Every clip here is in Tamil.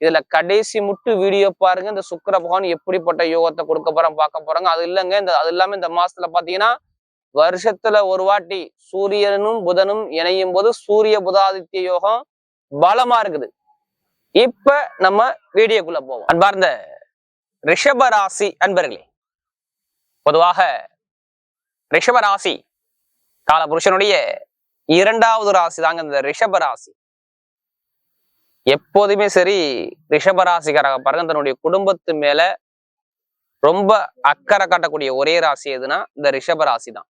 இதுல கடைசி முட்டு வீடியோ பாருங்க. இந்த சுக்கர பகவான் எப்படிப்பட்ட யோகத்தை கொடுக்க போறோம் பார்க்க போறாங்க. அது இல்லைங்க. இந்த அது இல்லாம இந்த மாசத்துல பாத்தீங்கன்னா வருஷத்துல ஒரு வாட்டி சூரியனும் புதனும் இணையும் போது சூரிய புதாதித்ய யோகம் பலமா இருக்குது. இப்ப நம்ம வீடியோக்குள்ள போவோம். அன்பார்ந்த ரிஷபராசி அன்பர்களே பொதுவாக ரிஷபராசி கால காலபுருஷனுடைய இரண்டாவது ராசி தாங்க இந்த ரிஷபராசி எப்போதுமே சரி ரிஷபராசிக்காரங்க பாருங்க தன்னுடைய குடும்பத்து மேல ரொம்ப அக்கறை காட்டக்கூடிய ஒரே ராசி எதுனா இந்த ரிஷபராசி தான்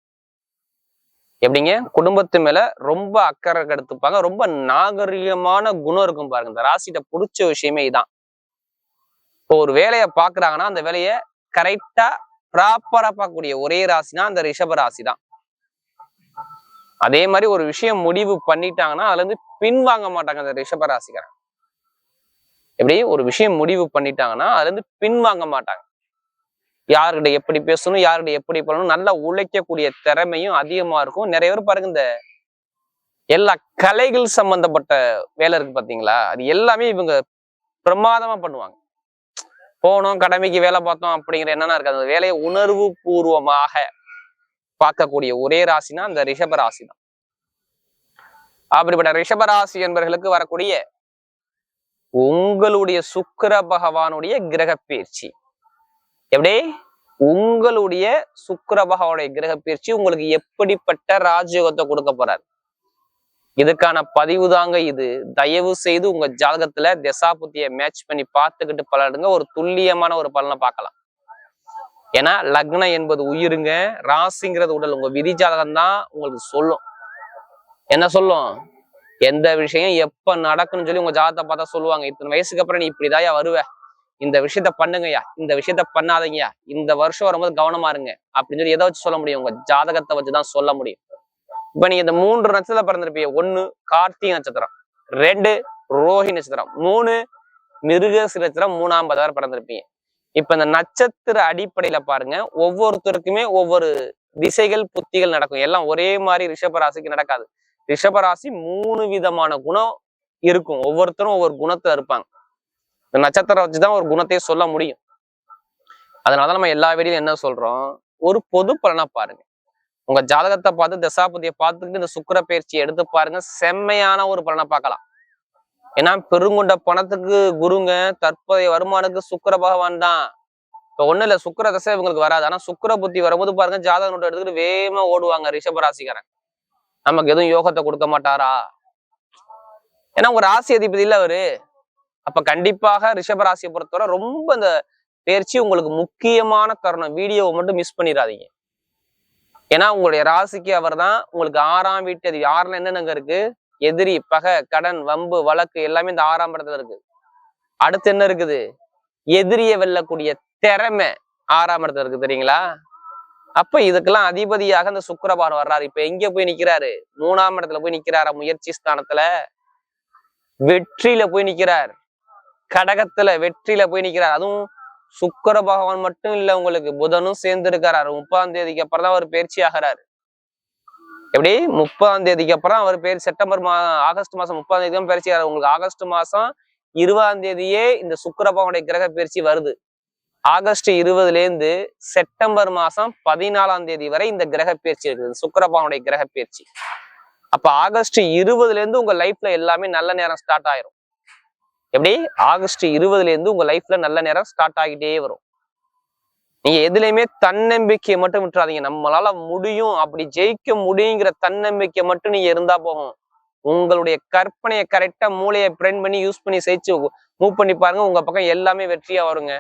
எப்படிங்க? குடும்பத்து மேல ரொம்ப அக்கறை எடுத்துப்பாங்க ரொம்ப நாகரிகமான குணம் இருக்கும் பாருங்க. இந்த ராசிட்ட பிடிச்ச விஷயமே இதான். இப்போ ஒரு வேலையை பாக்குறாங்கன்னா அந்த வேலையை கரெக்டா ப்ராப்பரா பார்க்கக்கூடிய ஒரே ராசினா அந்த ரிஷப ராசி தான் அதே மாதிரி ஒரு விஷயம் முடிவு பண்ணிட்டாங்கன்னா அதுல இருந்து பின்வாங்க மாட்டாங்க அந்த ரிஷப ராசிக்காரங்க எப்படி ஒரு விஷயம் முடிவு பண்ணிட்டாங்கன்னா அதுல இருந்து பின்வாங்க மாட்டாங்க. யாருக்கிட்ட எப்படி பேசணும் யாருக்கிட்ட எப்படி பண்ணணும் நல்லா உழைக்கக்கூடிய திறமையும் அதிகமா இருக்கும். நிறைய பேர் பாருங்க இந்த எல்லா கலைகள் சம்பந்தப்பட்ட வேலை இருக்கு பாத்தீங்களா அது எல்லாமே இவங்க பிரமாதமா பண்ணுவாங்க. போனோம் கடமைக்கு வேலை பார்த்தோம் அப்படிங்கிற என்னன்னா இருக்கு அந்த வேலையை உணர்வு பூர்வமாக பார்க்கக்கூடிய ஒரே ராசினா அந்த ரிஷப ராசி தான் அப்படிப்பட்ட ரிஷபராசி என்பவர்களுக்கு வரக்கூடிய உங்களுடைய சுக்கர பகவானுடைய கிரக பயிற்சி எப்படி? உங்களுடைய சுக்கர பகவானுடைய கிரக பயிற்சி உங்களுக்கு எப்படிப்பட்ட ராஜயோகத்தை கொடுக்க போறார்? இதுக்கான பதிவு தாங்க இது. தயவு செய்து உங்க ஜாதகத்துல திசாபுத்திய மேட்ச் பண்ணி பார்த்துக்கிட்டு பலனுங்க ஒரு துல்லியமான ஒரு பலனை பார்க்கலாம். ஏன்னா லக்னம் என்பது உயிருங்க. ராசிங்கிறது உடல். உங்க விதி ஜாதகம் தான் உங்களுக்கு சொல்லும். என்ன சொல்லும்? எந்த விஷயம் எப்ப நடக்கும்னு சொல்லி உங்க ஜாதகத்தை பார்த்தா சொல்லுவாங்க. இத்தனை வயசுக்கு அப்புறம் நீ இப்படிதாயா வருவ? இந்த விஷயத்த பண்ணுங்கய்யா. இந்த விஷயத்த பண்ணாதீங்கயா இந்த வருஷம் வரும்போது கவனமா இருங்க. அப்படின்னு சொல்லி எதை வச்சு சொல்ல முடியும்? உங்க ஜாதகத்தை வச்சுதான் சொல்ல முடியும். இப்ப நீங்க இந்த மூன்று நட்சத்திரம் பிறந்திருப்பீங்க. ஒண்ணு கார்த்திகை நட்சத்திரம். ரெண்டு ரோஹி நட்சத்திரம். மூணு மிருக நட்சத்திரம். மூணாம் பதவர் பிறந்திருப்பீங்க. இப்ப இந்த நட்சத்திர அடிப்படையில பாருங்க. ஒவ்வொருத்தருக்குமே ஒவ்வொரு திசைகள் புத்திகள் நடக்கும். எல்லாம் ஒரே மாதிரி ரிஷபராசிக்கு நடக்காது. ரிஷபராசி மூணு விதமான குணம் இருக்கும். ஒவ்வொருத்தரும் ஒவ்வொரு குணத்துல இருப்பாங்க. இந்த நட்சத்திரம் வச்சுதான் ஒரு குணத்தையே சொல்ல முடியும். அதனாலதான் நம்ம எல்லா வீடியும் என்ன சொல்றோம்? ஒரு பொது பலனா பாருங்க. உங்க ஜாதகத்தை பார்த்து தசாபதியை பார்த்துக்கிட்டு இந்த சுக்கிர பயிற்சியை எடுத்து பாருங்க. செம்மையான ஒரு பலனை பார்க்கலாம். ஏன்னா பெருங்கொண்ட பணத்துக்கு குருங்க தற்போதைய வருமானுக்கு சுக்கிர பகவான் தான். இப்ப ஒண்ணு இல்ல சுக்கிர தசை இவங்களுக்கு வராது. ஆனா சுக்கர புத்தி வரும்போது பாருங்க ஜாதக நோட்டை எடுத்துக்கிட்டு வேகமா ஓடுவாங்க ரிஷபராசிக்காரன் நமக்கு எதுவும் யோகத்தை கொடுக்க மாட்டாரா? ஏன்னா உங்க ராசி அதிபதி இல்ல அவரு. அப்ப கண்டிப்பாக ரிஷப ராசியை பொறுத்தவரை ரொம்ப அந்த பயிற்சி உங்களுக்கு முக்கியமான தருணம். வீடியோவை மட்டும் மிஸ் பண்ணிடாதீங்க. ஏன்னா உங்களுடைய ராசிக்கு அவர் தான் உங்களுக்கு ஆறாம் வீட்டு அதிபதி. ஆறுல என்னென்னங்க இருக்கு? எதிரி பகை கடன் வம்பு வழக்கு எல்லாமே இந்த ஆறாம் இடத்துல இருக்கு. அடுத்து என்ன இருக்குது? எதிரியை வெல்லக்கூடிய திறமை ஆறாம் இடத்துல இருக்கு தெரியுங்களா? அப்ப இதுக்கெல்லாம் அதிபதியாக இந்த சுக்கரபார் வர்றாரு. இப்ப எங்க போய் நிக்கிறாரு? மூணாம் இடத்துல போய் நிக்கிறாரு முயற்சி ஸ்தானத்துல? வெற்றியில போய் நிக்கிறார். கடகத்துல வெற்றியில போய் நிக்கிறார். அதுவும் சுக்கர பகவான் மட்டும் இல்ல உங்களுக்கு புதனும் சேர்ந்து இருக்கிறாரு முப்பதாம் தேதிக்கு அப்புறம் தான் அவர் பயிற்சி ஆகிறாரு. எப்படி? முப்பதாம் தேதிக்கு அப்புறம் அவர் பேர் செப்டம்பர் மா ஆகஸ்ட் மாசம் முப்பதாம் தேதி தான் பயிற்சி ஆகிறார். உங்களுக்கு ஆகஸ்ட் மாசம் இருபதாம் தேதியே இந்த சுக்கர பகவானுடைய கிரக பயிற்சி வருது. ஆகஸ்ட் இருபதுல இருந்து செப்டம்பர் மாசம் பதினாலாம் தேதி வரை இந்த கிரக பயிற்சி இருக்குது. சுக்கரபானுடைய கிரக பயிற்சி அப்போ ஆகஸ்ட் இருபதுலேருந்து உங்கள் உங்க லைஃப்ல எல்லாமே நல்ல நேரம் ஸ்டார்ட் ஆயிரும். எப்படி? ஆகஸ்ட் இருபதுலேருந்து உங்கள் உங்க லைஃப்ல நல்ல நேரம் ஸ்டார்ட் ஆகிட்டே வரும். நீங்க எதுலையுமே தன்னம்பிக்கையை மட்டும் விட்டுறாதீங்க. நம்மளால முடியும். அப்படி ஜெயிக்க முடியுங்கிற தன்னம்பிக்கை மட்டும் நீங்க இருந்தா போகும் உங்களுடைய கற்பனையை கரெக்டா மூளையை பிரிண்ட் பண்ணி யூஸ் பண்ணி சேர்த்து மூவ் பண்ணி பாருங்க. உங்க பக்கம் எல்லாமே வெற்றியா வருங்க.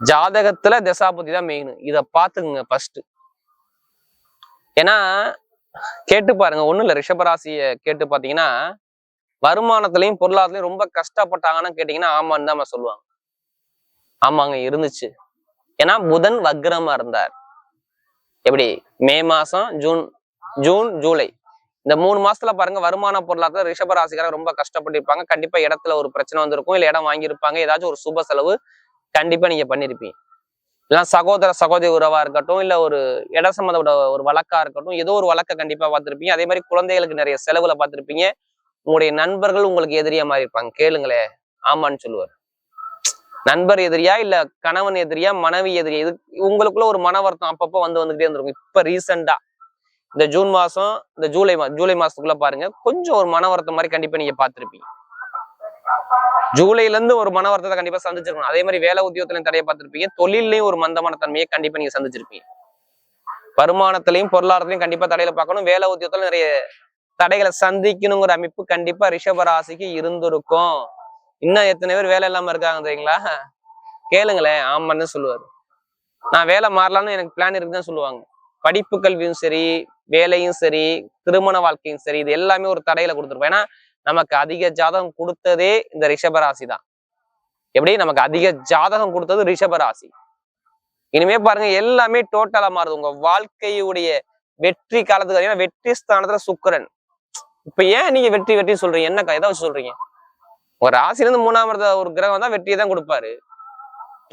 ஜாதகத்துல தசாபதி தான் மெயின் இத பாத்துக்குங்க ஃபர்ஸ்ட் ஏன்னா கேட்டு பாருங்க ஒண்ணும் இல்ல ரிஷபராசிய கேட்டு பாத்தீங்கன்னா வருமானத்திலையும் பொருளாதாரத்திலையும் ரொம்ப கஷ்டப்பட்டாங்கன்னு கேட்டீங்கன்னா ஆமான்னு தான் சொல்லுவாங்க. ஆமாங்க இருந்துச்சு. ஏன்னா புதன் வக்ரமா இருந்தார். எப்படி? மே மாசம் ஜூன் ஜூன் ஜூலை. இந்த மூணு மாசத்துல பாருங்க வருமான பொருளாதார ரிஷபராசிக்காரர் ரொம்ப கஷ்டப்பட்டு இருப்பாங்க கண்டிப்பா இடத்துல ஒரு பிரச்சனை வந்திருக்கும் இல்ல இடம் வாங்கியிருப்பாங்க. ஏதாச்சும் ஒரு சுப செலவு கண்டிப்பா நீங்க பண்ணிருப்பீங்க. இல்ல சகோதர சகோதரி உறவா இருக்கட்டும் இல்ல ஒரு இட சம்மந்தப்பட்ட ஒரு வழக்கா இருக்கட்டும் ஏதோ ஒரு வழக்கை கண்டிப்பா பார்த்துருப்பீங்க. அதே மாதிரி குழந்தைகளுக்கு நிறைய செலவுல பார்த்துருப்பீங்க. உங்களுடைய நண்பர்கள் உங்களுக்கு எதிரியா மாதிரி இருப்பாங்க. கேளுங்களே. ஆமான்னு சொல்லுவார். நண்பர் எதிரியா இல்ல கணவன் எதிரியா மனைவி எதிரியா? இது உங்களுக்குள்ள ஒரு மன வருத்தம் அப்பப்போ வந்து வந்துகிட்டே இருந்திருக்கும். இப்ப ரீசெண்டா இந்த ஜூன் மாசம் இந்த ஜூலை மா ஜூலை மாசத்துக்குள்ள பாருங்க. கொஞ்சம் ஒரு மன வருத்தம் மாதிரி கண்டிப்பா நீங்க பார்த்திருப்பீங்க. ஜூலைல இருந்து ஒரு மன வருத்தத்தை கண்டிப்பா சந்திச்சிருக்கணும். அதே மாதிரி வேலை உத்தியோகத்திலையும் தடையை பார்த்துருப்பீங்க. தொழிலையும் ஒரு மந்தமான தன்மையை கண்டிப்பா நீங்கள் சந்திச்சிருப்பீங்க. வருமானத்திலையும் பொருளாதாரத்திலையும் கண்டிப்பா தடையில பார்க்கணும். வேலை உத்தியோகத்தில் நிறைய தடைகளை சந்திக்கணுங்கிற அமைப்பு கண்டிப்பா ரிஷபராசிக்கு இருந்திருக்கும். இன்னும் எத்தனை பேர் வேலை இல்லாம இருக்காங்க தெரியுங்களா? கேளுங்களேன். ஆமான்னு சொல்லுவாரு. நான் வேலை மாறலாம்னு எனக்கு பிளான் இருக்குன்னு சொல்லுவாங்க. படிப்பு கல்வியும் சரி வேலையும் சரி திருமண வாழ்க்கையும் சரி இது எல்லாமே ஒரு தடையில கொடுத்துருப்போம். ஏன்னா நமக்கு அதிக ஜாதகம் கொடுத்ததே இந்த ரிஷபராசி தான் எப்படி? நமக்கு அதிக ஜாதகம் கொடுத்தது ரிஷபராசி இனிமே பாருங்க எல்லாமே டோட்டலா மாறுது. உங்க வாழ்க்கையுடைய வெற்றி காலத்துக்கு வெற்றி ஸ்தானத்துல சுக்கரன். இப்ப ஏன் நீங்க வெற்றி வெற்றி சொல்றீங்க? என்ன எதை வச்சு சொல்றீங்க? ஒரு ராசில இருந்து மூணாம் ஒரு கிரகம் தான் வெற்றியை தான் கொடுப்பாரு.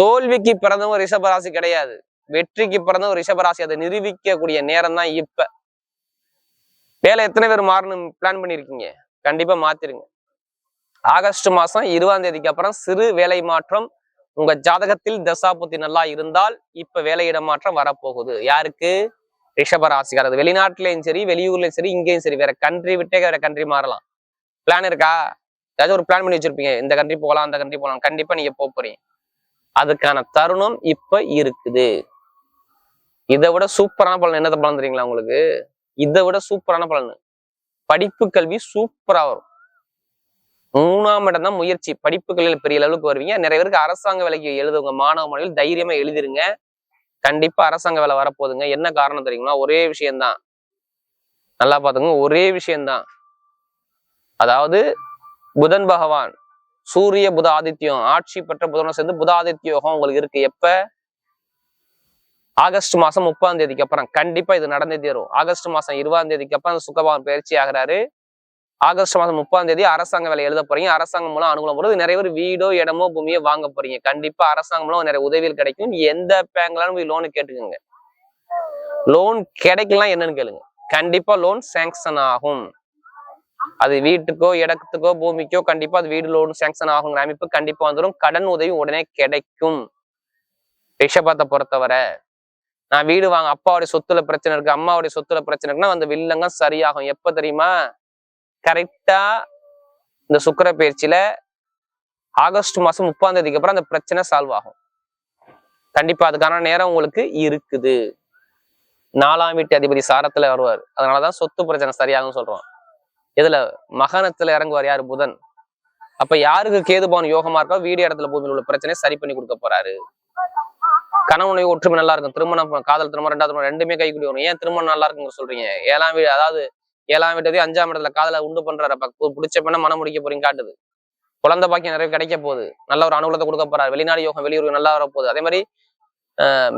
தோல்விக்கு பிறந்தவங்க ரிஷபராசி கிடையாது. வெற்றிக்கு பிறந்தவங்க ரிஷபராசி அதை நிரூபிக்கக்கூடிய நேரம் தான் இப்ப. வேலை எத்தனை பேர் மாறணும் பிளான் பண்ணிருக்கீங்க? கண்டிப்பா மாத்திருங்க. ஆகஸ்ட் மாசம் இருபதாம் தேதிக்கு அப்புறம் சிறு வேலை மாற்றம் உங்க ஜாதகத்தில் தசாபுத்தி நல்லா இருந்தால் இப்ப வேலையிட மாற்றம் வரப்போகுது. யாருக்கு? ரிஷபராசிக்காரது வெளிநாட்டுலயும் சரி வெளியூர்லயும் சரி இங்கேயும் சரி. வேற கண்ட்ரி விட்டே வேற கண்ட்ரி மாறலாம். பிளான் இருக்கா? ஏதாச்சும் ஒரு பிளான் பண்ணி வச்சிருப்பீங்க. இந்த கண்ட்ரி போகலாம் அந்த கண்ட்ரி போகலாம் கண்டிப்பா நீங்க போக போறீங்க. அதுக்கான தருணம் இப்ப இருக்குது. இதை விட சூப்பரான பலன் என்னத்த பலன் தெரியுங்களா உங்களுக்கு? இதை விட சூப்பரான பலன். படிப்பு கல்வி சூப்பரா வரும். மூணாம் இடம் தான் முயற்சி. படிப்பு கல்வியில் பெரிய அளவுக்கு வருவீங்க. நிறைய பேருக்கு அரசாங்க வேலைக்கு எழுதுவங்க மாணவ மாணவிகள் தைரியமா எழுதிருங்க. கண்டிப்பா அரசாங்க வேலை வரப்போகுதுங்க. என்ன காரணம் தெரியுங்களா? ஒரே விஷயம்தான். நல்லா பார்த்துங்க. ஒரே விஷயம்தான். அதாவது புதன் பகவான் சூரிய புத ஆதித்யம் ஆட்சி பெற்ற புதனோட சேர்ந்து புத உங்களுக்கு இருக்கு. எப்ப? ஆகஸ்ட் மாசம் முப்பதாம் தேதிக்கு அப்புறம் கண்டிப்பா இது நடந்தே தீரும். ஆகஸ்ட் மாசம் இருபதாம் தேதிக்கு அப்புறம் சுக்கபவன் பயிற்சி ஆகிறாரு. ஆகஸ்ட் மாதம் முப்பதாம் தேதி அரசாங்க வேலை எழுத போறீங்க. அரசாங்கம் மூலம் அனுகூலம் போறது நிறைய பேர் வீடோ இடமோ பூமியோ வாங்க போறீங்க. கண்டிப்பா அரசாங்கம் மூலம் நிறைய உதவிகள் கிடைக்கும். எந்த பேங்க்லாலும் போய் லோனு கேட்டுக்கோங்க. லோன் கிடைக்கலாம் என்னன்னு கேளுங்க. கண்டிப்பா லோன் சேங்ஷன் ஆகும். அது வீட்டுக்கோ இடத்துக்கோ பூமிக்கோ கண்டிப்பா அது வீடு லோன் சேங்ஷன் ஆகுங்கிற அமைப்பு கண்டிப்பா வந்துடும் கடன் உதவி உடனே கிடைக்கும். ரிஷபத்தை பொறுத்தவரை. நான் வீடு வாங்க அப்பாவுடைய சொத்துல பிரச்சனை இருக்கு அம்மாவுடைய சொத்துல பிரச்சனை இருக்குன்னா அந்த வில்லங்க சரியாகும். எப்ப தெரியுமா? கரெக்டா இந்த சுக்கிர பயிற்சியில ஆகஸ்ட் மாசம் முப்பாம் தேதிக்கு அப்புறம் அந்த பிரச்சனை சால்வ் ஆகும். கண்டிப்பா அதுக்கான நேரம் உங்களுக்கு இருக்குது. நாலாம் வீட்டு அதிபதி சாரத்துல வருவார். அதனாலதான் சொத்து பிரச்சனை சரியாகும் சொல்றோம். இதுல மகனத்துல இறங்குவார் யாரு? புதன். அப்ப யாருக்கு கேதுபாவன் யோகமா இருக்கோ வீடு இடத்துல பூமியில் உள்ள பிரச்சனையை சரி பண்ணி கொடுக்க போறாரு. கணவனுடைய ஒற்றுமை நல்லா இருக்கும். திருமணம் காதல் திருமணம் ரெண்டாவது திருமணம் ரெண்டுமே கைக்கூடி வரும். ஏன் திருமணம் நல்லா இருக்குங்க சொல்றீங்க. ஏழாம் வீடு அதாவது ஏழாம் வீட்டதே அஞ்சாம் இடத்துல காதலை உண்டு பண்றாரு. அப்ப பிடிச்ச பெண்ணை மனம் முடிக்க போறீங்க காட்டுது. குழந்தை பாக்கியம் நிறைய கிடைக்க போகுது. நல்ல ஒரு அனுகூலத்தை கொடுக்க போறாரு. வெளிநாடு யோகம் வெளியூர் நல்லா வர போகுது. அதே மாதிரி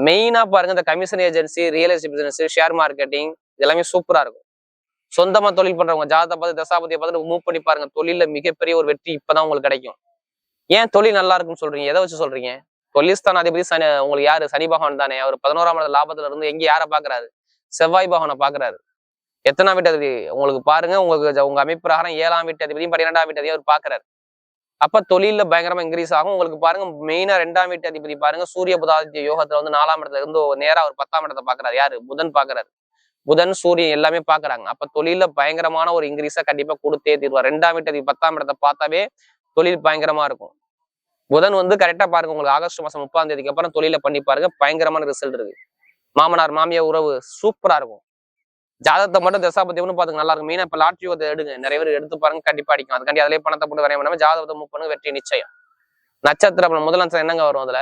மெயினா பாருங்க இந்த commission agency real estate business share marketing எல்லாமே சூப்பரா இருக்கும். சொந்தமா தொழில் பண்றவங்க ஜாதகத்தை பார்த்து தசாபதியை பார்த்து மூவ் பண்ணி பாருங்க. தொழில மிகப்பெரிய ஒரு வெற்றி இப்பதான் உங்களுக்கு கிடைக்கும். ஏன் தொழில் நல்லா இருக்குன்னு சொல்றீங்க? எதை வச்சு சொல்றீங்க? தொழில்ஸ்தானாதிபதி சனி உங்களுக்கு யாரு? சனி பகவான் தானே. அவர் பதினோராம் இடத்துல லாபத்துல இருந்து எங்க யாரை பாக்குறாரு? செவ்வாய் பகவானை பாக்குறாரு. எத்தனாம் வீட்டு அதிபதி? உங்களுக்கு பாருங்க உங்களுக்கு உங்க அமைப்பு பிரகாரம் ஏழாம் வீட்டு அதிபதியும் பன்னிரெண்டாம் வீட்டு அதிபதி அவர் பாக்குறாரு. அப்ப தொழில பயங்கரமா இன்க்ரீஸ் ஆகும். உங்களுக்கு பாருங்க மெயினா ரெண்டாம் வீட்டு அதிபதி பாருங்க சூரிய புதாதித்ய யோகத்துல வந்து நாலாம் இடத்துல இருந்து நேரா ஒரு பத்தாம் இடத்தை பாக்குறாரு. யாரு? புதன் பாக்குறாரு. புதன் சூரியன் எல்லாமே பாக்குறாங்க. அப்ப தொழில பயங்கரமான ஒரு இன்க்ரீஸா கண்டிப்பா கொடுத்தே தீர்வார். ரெண்டாம் வீட்டு அதிபதி பத்தாம் இடத்தை பார்த்தாவே தொழில் பயங்கரமா இருக்கும். புதன் வந்து கரெக்டா பாருங்க உங்களுக்கு ஆகஸ்ட் மாசம் முப்பதாம் தேதிக்கு அப்புறம் தொழில பண்ணி பாருங்க பயங்கரமான ரிசல்ட் இருக்கு. மாமனார் மாமியார் உறவு சூப்பரா இருக்கும். ஜாதகத்தை மட்டும் தசாபத்தி ஒன்று பாத்துங்க நல்லா இருக்கும். மீனா இப்ப லாட்ரி யோகத்தை எடுங்க. நிறைய பேர் எடுத்து பாருங்க கண்டிப்பா அடிக்கும் அதுக்காண்டி அதிலே பணத்தை போட்டு வரைய பண்ணாம ஜாதகத்தை மூவ் பண்ணுங்க வெற்றி நிச்சயம். நட்சத்திரம் முதல் நட்சத்திரம் என்னங்க வரும் அதுல?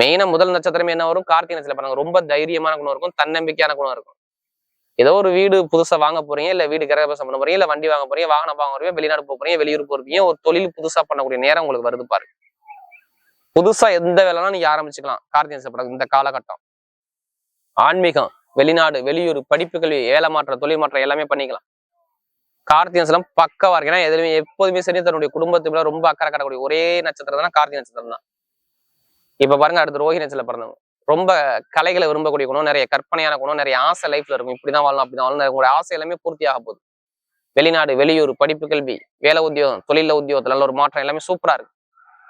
மெயினா முதல் நட்சத்திரமே என்ன வரும்? கார்த்திகை நட்சத்திரம் பாருங்க ரொம்ப தைரியமான குணம் இருக்கும் தன்னம்பிக்கையான குணம் இருக்கும். ஏதோ ஒரு வீடு புதுசா வாங்க போறீங்க இல்ல வீடு கிரகபிரசம் பண்ண போறீங்க இல்ல வண்டி வாங்க போறீங்க வாகனம் வாங்க போறீங்க வெளிநாடு போக போறீங்க வெளியூர் போறீங்க ஒரு தொழில் புதுசா பண்ணக்கூடிய நேரம் உங்களுக்கு வருது பாரு. புதுசா எந்த வேலைனா நீங்க ஆரம்பிச்சுக்கலாம். கார்த்திகை படம் இந்த காலகட்டம். ஆன்மீகம் வெளிநாடு வெளியூர் படிப்பு கல்வி ஏல மாற்றம் தொழில் மாற்றம் எல்லாமே பண்ணிக்கலாம். கார்த்திகை பக்கவா இருக்கு. ஏன்னா எதுவுமே எப்போதுமே சரி தன்னுடைய குடும்பத்துக்குள்ள ரொம்ப அக்கறை கட்டக்கூடிய ஒரே நட்சத்திரம் தான் கார்த்திகை நட்சத்திரம் தான். இப்ப பாருங்க அடுத்து ரோஹி நட்சத்திரம் பிறந்தவங்க. ரொம்ப கலைகளை விரும்பக்கூடிய குணம் நிறைய கற்பனையான குணம் நிறைய ஆசை லைஃப்ல இருக்கும். இப்படிதான் வாழலாம் அப்படிதான் வாழணும் உங்களுடைய ஆசை எல்லாமே பூர்த்தி ஆக போகுது. வெளிநாடு வெளியூர் படிப்பு கல்வி வேலை உத்தியோகம் தொழில உத்தியோகத்துல நல்ல ஒரு மாற்றம் எல்லாமே சூப்பரா இருக்கு.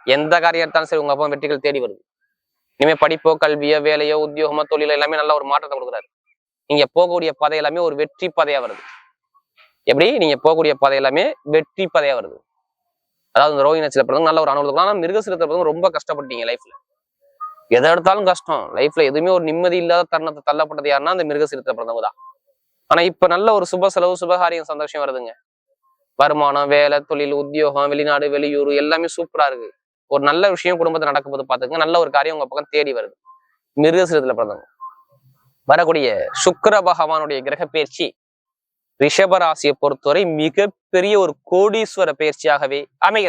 எந்த காரியம் எடுத்தாலும் சரி உங்க அப்பா வெற்றிகள் தேடி வருது. இனிமே படிப்போ கல்வியோ வேலையோ உத்தியோகமோ தொழிலோ எல்லாமே நல்ல ஒரு மாற்றத்தை கொடுக்குறாரு. நீங்க போகக்கூடிய பாதை எல்லாமே ஒரு வெற்றி பாதையா வருது. எப்படி? நீங்க போகக்கூடிய பாதை எல்லாமே வெற்றி பாதையா வருது. அதாவது இந்த ரோஹி நட்சத்திரம் நல்ல ஒரு அனுபவம். ஆனால் மிருகசிரத்தை பிறந்தவங்க ரொம்ப கஷ்டப்பட்டீங்க லைஃப்ல எதை எடுத்தாலும் கஷ்டம். லைஃப்ல எதுவுமே ஒரு நிம்மதி இல்லாத தருணத்தை தள்ளப்பட்டது யாருன்னா அந்த மிருகசிரத்தை பிறந்தவங்க தான். ஆனா இப்ப நல்ல ஒரு சுப செலவு சுபகாரியம் சந்தோஷம் வருதுங்க. வருமானம் வேலை தொழில் உத்தியோகம் வெளிநாடு வெளியூர் எல்லாமே சூப்பரா இருக்கு. ஒரு நல்ல விஷயம் குடும்பத்துல நடக்கும்போது பாத்துங்க நல்ல ஒரு காரியம் உங்க பக்கம் தேடி வருது. மிருகசீரத்துல பிறந்தவங்க. வரக்கூடிய சுக்கர பகவானுடைய கிரக பயிற்சி ரிஷபராசியை பொறுத்தவரை மிகப்பெரிய ஒரு கோடீஸ்வர பயிற்சியாகவே அமைகிறது.